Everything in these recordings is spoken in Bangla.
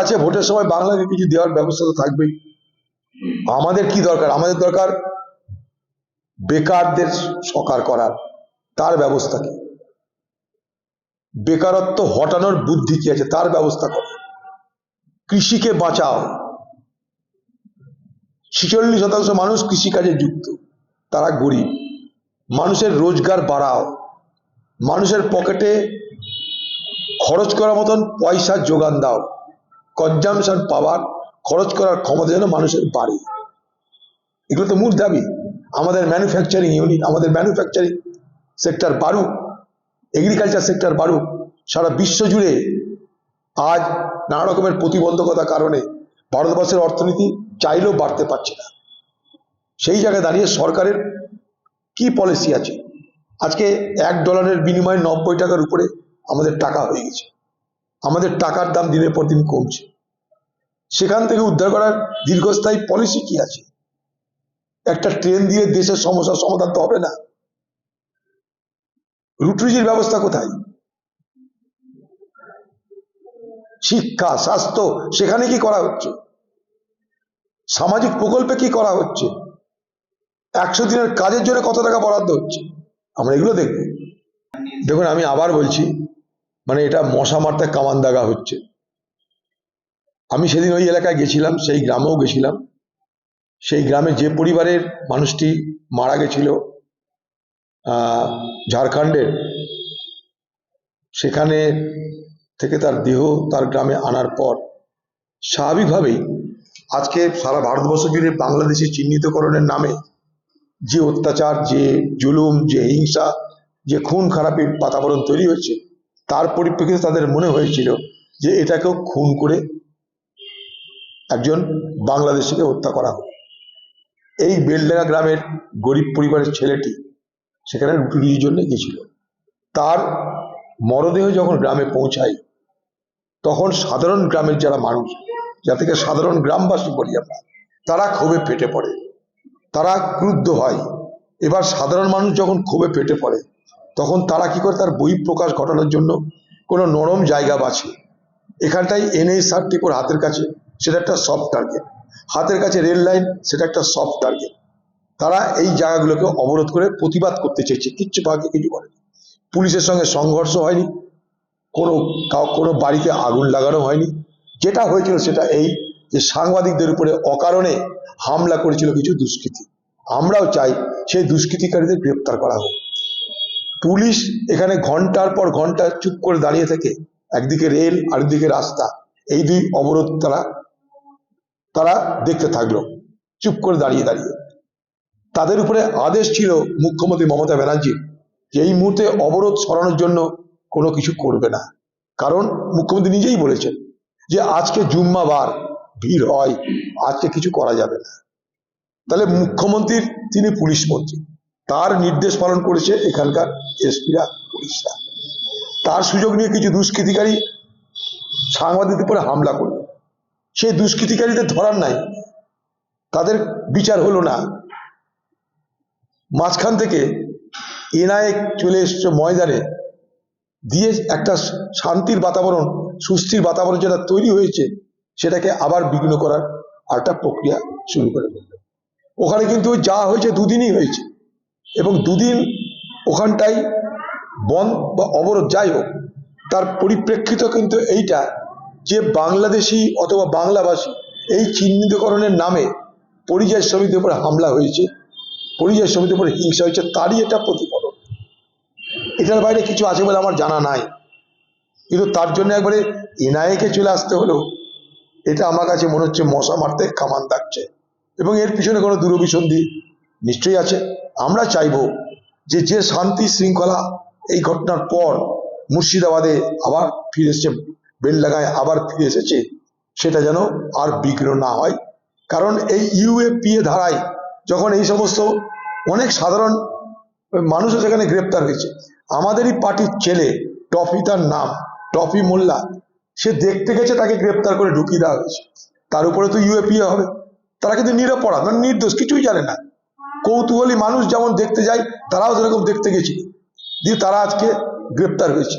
আছে ভোটের সময় বাংলাকে কিছু দেওয়ার ব্যবস্থা তো থাকবেই। আমাদের কি দরকার? আমাদের দরকার বেকারদের সকার করার তার ব্যবস্থা কি? বেকারত্ব হটানোর বুদ্ধি কি আছে? তার ব্যবস্থা করো। কৃষিকে বাঁচাও। ছিচল্লিশ শতাংশ মানুষ কৃষিকাজে যুক্ত। তারা গরিব। মানুষের রোজগার বাড়াও। মানুষের পকেটে খরচ করার মতন পয়সার যোগান দাও। কনজামশন পাওয়ার খরচ করার ক্ষমতা যেন মানুষের বাড়ে। এগুলো তো মূল দাবি। আমাদের ম্যানুফ্যাকচারিং ইউনিট আমাদের ম্যানুফ্যাকচারিং সেক্টর বাড়ুক এগ্রিকালচার সেক্টর বাড়ুক, সারা বিশ্ব জুড়ে আজ নানা রকমের প্রতিবন্ধকতার কারণে ভারতবর্ষের অর্থনীতি চাইলেও বাড়তে পারছে না। সেই জায়গায় দাঁড়িয়ে সরকারের কি পলিসি আছে? আজকে এক ডলারের বিনিময়ে নব্বই টাকার উপরে আমাদের টাকা হয়ে গেছে। আমাদের টাকার দাম দিনের পর দিন কমছে। সেখান থেকে উদ্ধার করার দীর্ঘস্থায়ী পলিসি কি আছে? একটা ট্রেন দিয়ে দেশের সমস্যার সমাধান তো হবে না। রুটরুজির ব্যবস্থা কোথায়? শিক্ষা, স্বাস্থ্য, সেখানে কি করা হচ্ছে? সামাজিক প্রকল্পে কি করা হচ্ছে? একশো দিনের কাজের জন্য কত টাকা বরাদ্দ হচ্ছে? আমরা এগুলো দেখব। দেখুন, আমি আবার বলছি মানে এটা মশা মারতে কামান দাগা হচ্ছে। আমি সেদিন ওই এলাকায় গেছিলাম, সেই গ্রামেও গেছিলাম। সেই গ্রামে যে পরিবারের মানুষটি মারা গেছিল ঝাড়খণ্ডের, সেখানে থেকে তার দেহ তার গ্রামে আনার পর স্বাভাবিকভাবেই আজকে সারা ভারতবর্ষ জুড়ে বাংলাদেশি চিহ্নিতকরণের নামে যে অত্যাচার, যে জুলুম, যে হিংসা, যে খুন খারাপের বাতাবরণ তৈরি হয়েছে, তার পরিপ্রেক্ষিতে তাদের মনে হয়েছিল যে এটাকেও খুন করে একজন বাংলাদেশিকে হত্যা করা হোক। এই বেলডাঙ্গা গ্রামের গরিব পরিবারের ছেলেটি সেখানে রুটি রুটির জন্য গেছিল তার মরদেহ যখন গ্রামে পৌঁছায়, তখন সাধারণ গ্রামের যারা মানুষ যাদেরকে সাধারণ গ্রামবাসী বলি আমরা, তারা ক্ষোভে ফেটে পড়ে। তারা ক্রুদ্ধ হয়। এবার সাধারণ মানুষ যখন ক্ষোভে ফেটে পড়ে, তখন তারা কি করে? তার বহিঃপ্রকাশ ঘটানোর জন্য কোনো নরম জায়গা বাছে। এখানটাই এনএই সার্টিফিকেট হাতের কাছে সেটা একটা সফট টার্গেট হাতের কাছে রেল লাইন সেটা একটা সফট টার্গেট তারা এই জায়গাগুলোকে অবরোধ করে প্রতিবাদ করতে চেয়েছে। কিচ্ছু ভাগে কিছু করেনি। পুলিশের সঙ্গে সংঘর্ষ হয়নি। কোনো কোনো বাড়িতে আগুন লাগানো হয়নি। যেটা হয়েছিল সেটা এই যে সাংবাদিকদের উপরে অকারণে হামলা করেছিল কিছু দুষ্কৃতী। আমরাও চাই সেই দুষ্কৃতিকারীদের গ্রেপ্তার করা হোক। পুলিশ এখানে ঘণ্টার পর ঘণ্টা চুপ করে দাঁড়িয়ে থেকে একদিকে রেল আরেকদিকে রাস্তা। এই দুই অবরোধ তারা তারা দেখতে থাকল। চুপ করে দাঁড়িয়ে দাঁড়িয়ে। তাদের উপরে আদেশ ছিল মুখ্যমন্ত্রী মমতা ব্যানার্জির যে এই মুহূর্তে অবরোধ সরানোর জন্য কোনো কিছু করবে না। কারণ মুখ্যমন্ত্রী নিজেই বলেছেন যে আজকে জুম্মাবার, ভিড় হয়, আজকে কিছু করা যাবে না। তাহলে মুখ্যমন্ত্রীর তিনি পুলিশ মন্ত্রী। তার নির্দেশ পালন করেছে এখানকার এসপিরা, পুলিশরা। তার সুযোগ নিয়ে কিছু দুষ্কৃতিকারী সাংবাদিকদের উপরে হামলা করল। সেই দুষ্কৃতিকারীদের ধরার নাই। তাদের বিচার হলো না। মাঝখান থেকে এনআইএ চলে এসছে ময়দানে। দিয়ে একটা শান্তির বাতাবরণ, সুস্থির বাতাবরণ যেটা তৈরি হয়েছে, সেটাকে আবার বিঘ্ন করার একটা প্রক্রিয়া শুরু করে দিল। ওখানে কিন্তু যা হয়েছে দুদিনই হয়েছে। এবং দুদিন ওখানটাই বন বা অবরোধ, যাই হোক, তার পরিপ্রেক্ষিত কিন্তু এইটা যে বাংলাদেশি অথবা বাংলাভাষী এই চিহ্নিতকরণের নামে পরিযায়ী শ্রমিকদের উপরে হামলা হয়েছে, পরিযায়ী শ্রমিকদের উপরে হিংসা হয়েছে, তারই এটা প্রতিফলন। এটার বাইরে কিছু আছে বলে আমার জানা নাই। কিন্তু তার জন্য একবারে এনআইএকে চলে আসতে হলো, এটা আমার কাছে মনে হচ্ছে মশা মারতে কামান দাগছে। এবং এর পিছনে কোনো দূরভিসন্ধি নিশ্চয়ই আছে। আমরা চাইব যে যে শান্তি শৃঙ্খলা এই ঘটনার পর মুর্শিদাবাদে আবার ফিরে এসেছে বেলডাঙ্গায় আবার ফিরে এসেছে, সেটা যেন আর বিঘ্ন না হয়। কারণ এই ইউএপিএ ধারায় যখন এই সমস্ত অনেক সাধারণ মানুষও সেখানে গ্রেপ্তার হয়েছে, আমাদেরই পার্টির ছেলে, টফি তার নাম, টফি মোল্লা, সে দেখতে গেছে তাকে গ্রেপ্তার করে ঢুকিয়ে দেওয়া হয়েছে। তার উপরে তো ইউএপিএ হবে। তারা কিন্তু নিরপরাধ মানে নির্দোষ, কিছুই জানে না। কৌতূহলী মানুষ যেমন দেখতে যায়, তারাও সেরকম দেখতে গেছিল দিয়ে তারা আজকে গ্রেপ্তার হয়েছে।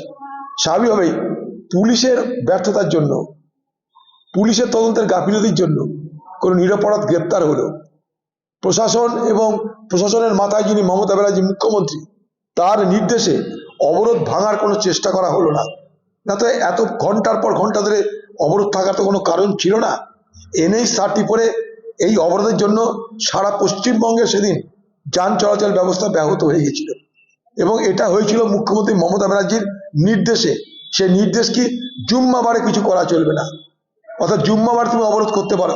স্বাভাবিকভাবেই পুলিশের ব্যর্থতার জন্য, পুলিশের তদন্তের গাফিলতির জন্য কোনো নিরপরাধ গ্রেপ্তার হলো। প্রশাসন এবং প্রশাসনের মাথায় যিনি মমতা ব্যানার্জি মুখ্যমন্ত্রী, তার নির্দেশে অবরোধ ভাঙার কোনো চেষ্টা করা হলো না। না তো এত ঘণ্টার পর ঘণ্টা ধরে অবরোধ থাকার তো কোনো কারণ ছিল না। এনএইচ থার্টি পরে এই অবরোধের জন্য সারা পশ্চিমবঙ্গে সেদিন যান চলাচল ব্যবস্থা ব্যাহত হয়ে গেছিল। এবং এটা হয়েছিল মুখ্যমন্ত্রী মমতা ব্যানার্জির নির্দেশে। সে নির্দেশ কি? জুম্মাবারে কিছু করা চলবে না। অর্থাৎ জুম্মাবার তুমি অবরোধ করতে পারো।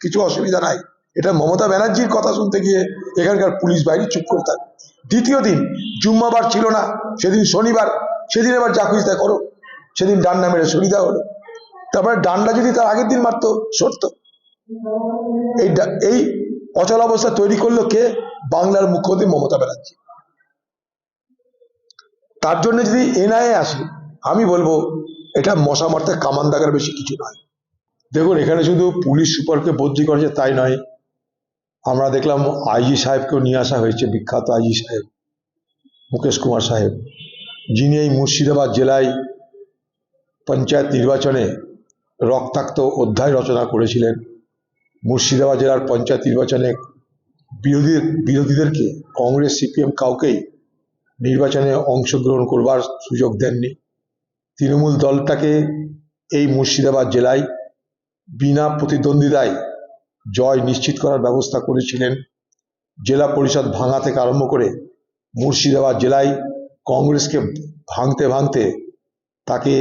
কিছু অসুবিধা নাই। এটা মমতা ব্যানার্জির কথা শুনতে গিয়ে এখানকার পুলিশ বাহিনী চুপ করে থাকে। দ্বিতীয় দিন জুম্মাবার ছিল না। সেদিন শনিবার। সেদিন এবার যা খুঁজি তাই করো। সেদিন ডান্ডা মেরে দেওয়া হলো। তারপরে ডান্ডা যদি তার আগের দিন মারতো, সরতো। এই এই অচল অবস্থা তৈরি করল কে? বাংলার মুখ্যমন্ত্রী মমতা ব্যানার্জি। তার জন্য যদি এনআইএ আসে আমি বলব, এটা মশা মারতে কামান দাগার বেশি কিছু নয়। দেখুন, এখানে শুধু পুলিশ সুপারকে বদলি করেছে তাই নয়, আমরা দেখলাম আইজি সাহেবকেও নিয়ে আসা হয়েছে, বিখ্যাত আইজি সাহেব, মুকেশ কুমার সাহেব, যিনি এই মুর্শিদাবাদ জেলায় পঞ্চায়েত নির্বাচনে রক্তাক্ত অধ্যায় রচনা করেছিলেন। মুর্শিদাবাদ জেলার পঞ্চায়েত নির্বাচনে বিরোধী, বিরোধীদেরকে, কংগ্রেস, সিপিএম কাউকেই নির্বাচনে অংশগ্রহণ করবার সুযোগ দেননি। তৃণমূল দলটাকে এই মুর্শিদাবাদ জেলায় বিনা প্রতিদ্বন্দ্বিতায় জয় নিশ্চিত করার ব্যবস্থা করেছিলেন জেলা পরিষদ ভাঙা থেকে আরম্ভ করে মুর্শিদাবাদ জেলায় কংগ্রেসকে ভাঙতে ভাঙতে তাকে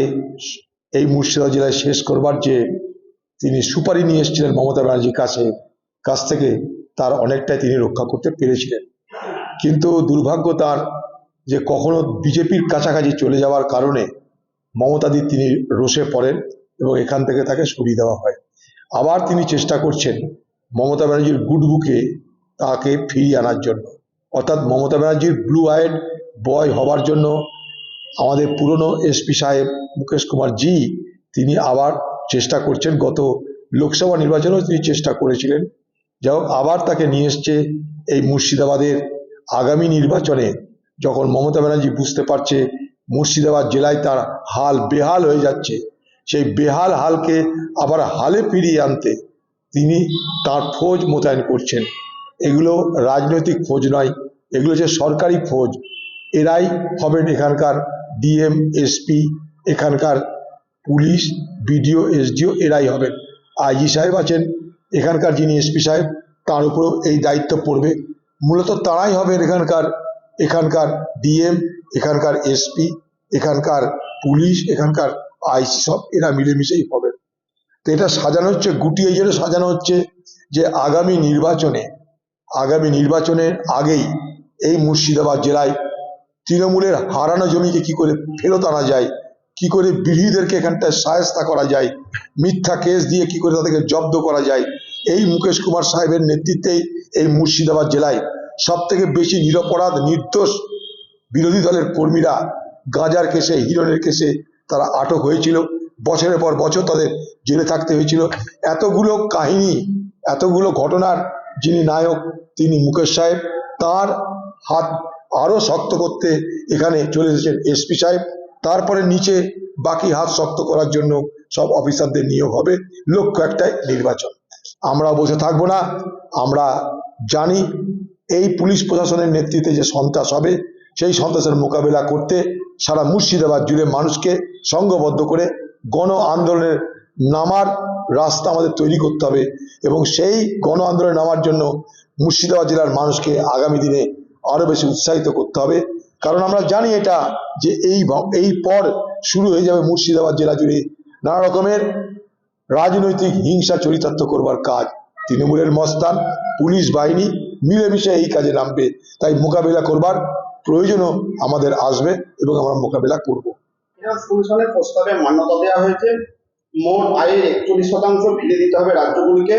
এই মুর্শিদাবাদ জেলায় শেষ করবার যে তিনি সুপারি নিয়ে এসেছিলেন মমতা ব্যানার্জির কাছে, কাছ থেকে তার অনেকটাই তিনি রক্ষা করতে পেরেছিলেন। কিন্তু দুর্ভাগ্য তার যে কখনো বিজেপির কাছাকাছি চলে যাওয়ার কারণে মমতাদি তিনি রোষে পড়েন এবং এখান থেকে তাকে সরিয়ে দেওয়া হয়। আবার তিনি চেষ্টা করছেন মমতা ব্যানার্জির গুড বুকে তাকে ফিরিয়ে আনার জন্য। অর্থাৎ মমতা ব্যানার্জির ব্লু আইড বয় হবার জন্য আমাদের পুরনো এসপি সাহেব মুকেশ কুমার জি, তিনি আবার চেষ্টা করছেন গত লোকসভা নির্বাচনেও তিনি চেষ্টা করেছিলেন। যাই হোক, আবার তাকে নিয়ে এসছে এই মুর্শিদাবাদের আগামী নির্বাচনে যখন মমতা ব্যানার্জি বুঝতে পারছে মুর্শিদাবাদ জেলায় তার হাল বেহাল হয়ে যাচ্ছে। সেই বেহাল হালকে আবার হালে ফিরিয়ে আনতে তিনি তার ফৌজ মোতায়েন করছেন। এগুলো রাজনৈতিক ফৌজ নয়, এগুলো যে সরকারি ফৌজ। এরাই হবেন এখানকার ডিএম, এসপি, এখানকার পুলিশ, বিডিও, এসডিও, এরাই হবেন। আইজি সাহেব আছেন, এখানকার যিনি এসপি সাহেব, তার উপরেও এই দায়িত্ব পড়বে। মূলত তারাই হবেন এখানকার এখানকার ডিএম, এখানকার এসপি, এখানকার পুলিশ, এখানকার আইসি সব এরা মিলেমিশেই হবেন তো এটা সাজানো হচ্ছে, গুটিয়ে জন্য সাজানো হচ্ছে যে আগামী নির্বাচনে, আগামী নির্বাচনের আগেই এই মুর্শিদাবাদ জেলায় তৃণমূলের হারানো জমিকে কি করে ফেরত আনা যায়, কি করে বিরোধীদেরকে এখানটায় সায়স্তা করা যায়, মিথ্যা কেস দিয়ে কি করে তাদেরকে জব্দ করা যায়, এই মুকেশ কুমার সাহেবের নেতৃত্বেই এই মুর্শিদাবাদ জেলায় সব থেকে বেশি নিরপরাধ, নির্দোষ বিরোধী দলের কর্মীরা গাঁজার কেসে, হিরণের কেসে তারা আটক হয়েছিল। বছরের পর বছর তাদের জেলে থাকতে হয়েছিল। এতগুলো কাহিনী, এতগুলো ঘটনার যিনি নায়ক, তিনি মুকেশ সাহেব, তার হাত আরও শক্ত করতে এখানে চলে এসেছেন এসপি সাহেব। তারপরে নিচে বাকি হাত শক্ত করার জন্য সব অফিসারদের নিয়োগ হবে। লক্ষ্য একটাই, নির্বাচন। আমরা বসে থাকব না। আমরা জানি এই পুলিশ প্রশাসনের নেতৃত্বে যে সন্ত্রাস হবে, সেই সন্ত্রাসের মোকাবেলা করতে সারা মুর্শিদাবাদ জুড়ে মানুষকে সংঘবদ্ধ করে গণ আন্দোলনের নামার রাস্তা আমাদের তৈরি করতে হবে এবং সেই গণ আন্দোলনে নামার জন্য মুর্শিদাবাদ জেলার মানুষকে আগামী দিনে আরও বেশি উৎসাহিত করতে হবে। কারণ আমরা জানি এটা যে এই এই পর শুরু হয়ে যাবে মুর্শিদাবাদ জেলা জুড়ে নানা রকমের রাজনৈতিক হিংসা চরিতার্থ করবার কাজ। তৃণমূলের মস্তান, পুলিশ বাহিনী মিলেমিশে এই কাজে নামবে। তাই মোকাবিলা করবার প্রয়োজনও আমাদের আসবে এবং আমরা মোকাবিলা করব। ফিনান্স কমিশনের প্রস্তাবে মান্যতা দেওয়া হয়েছে। মোট আয়ের একচল্লিশ শতাংশ ফিরে দিতে হবে রাজ্যগুলিকে।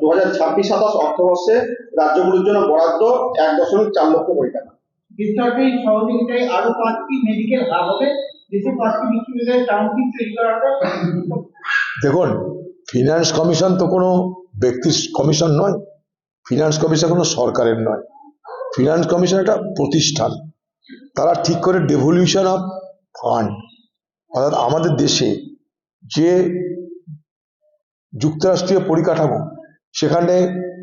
দু হাজার ছাব্বিশ সাতাশ অর্থবর্ষে রাজ্যগুলির জন্য বরাদ্দ এক দশমিক চার লক্ষ কোটি টাকা। বিশ্বব্যাপী সহযোগিতায় আরও পাঁচটি মেডিকেল হাব হবে। দেশে পাঁচটি বিশ্ববিদ্যালয় টাউনশিপ তৈরি করা দেখুন ফিনান্স কমিশন তো কোনো ব্যক্তির কমিশন নয়। ফিনান্স কমিশন কোনো সরকারের নয়। ফিনান্স কমিশন একটা প্রতিষ্ঠান। তারা ঠিক করে ডেভলিউশন অফ ফান্ড অর্থাৎ আমাদের দেশে যে যুক্তরাষ্ট্রীয় পরিকাঠামো, সেখানে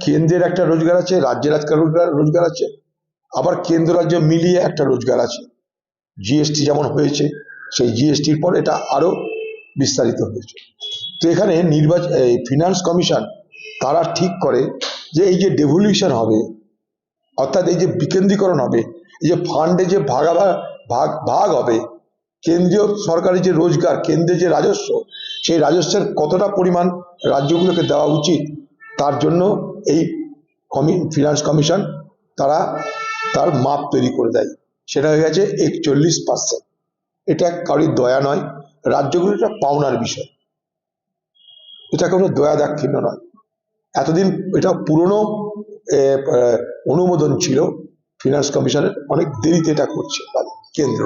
কেন্দ্রের একটা রোজগার আছে, রাজ্যের একটা রোজগার রোজগার আছে, আবার কেন্দ্র রাজ্য মিলিয়ে একটা রোজগার আছে। জিএসটি যেমন হয়েছে, সেই জিএসটির পর এটা আরও বিস্তারিত হয়েছে। তো এখানে নির্বাচন ফিনান্স কমিশন তারা ঠিক করে যে এই যে ডেভলিউশন হবে, অর্থাৎ এই যে বিকেন্দ্রীকরণ হবে, এই যে ফান্ডে যে ভাগাভা, ভাগ ভাগ হবে, কেন্দ্রীয় সরকারের যে রোজগার, কেন্দ্রের যে রাজস্ব, সেই রাজস্বের কতটা পরিমাণ রাজ্যগুলোকে দেওয়া উচিত, তার জন্য এই কমি ফিনান্স কমিশন তারা তার মাপ তৈরি করে দেয়। সেটা হয়ে গেছে একচল্লিশ পার্সেন্ট এটা কারোর দয়া নয় রাজ্যগুলো একটা পাওনার বিষয়। এটা কোনো দয়া দাক্ষিণ্য নয়। এতদিন এটা পুরনো অনুমোদন ছিল ফিনান্স কমিশনের অনেক দেরিতে এটা করছে কেন্দ্র।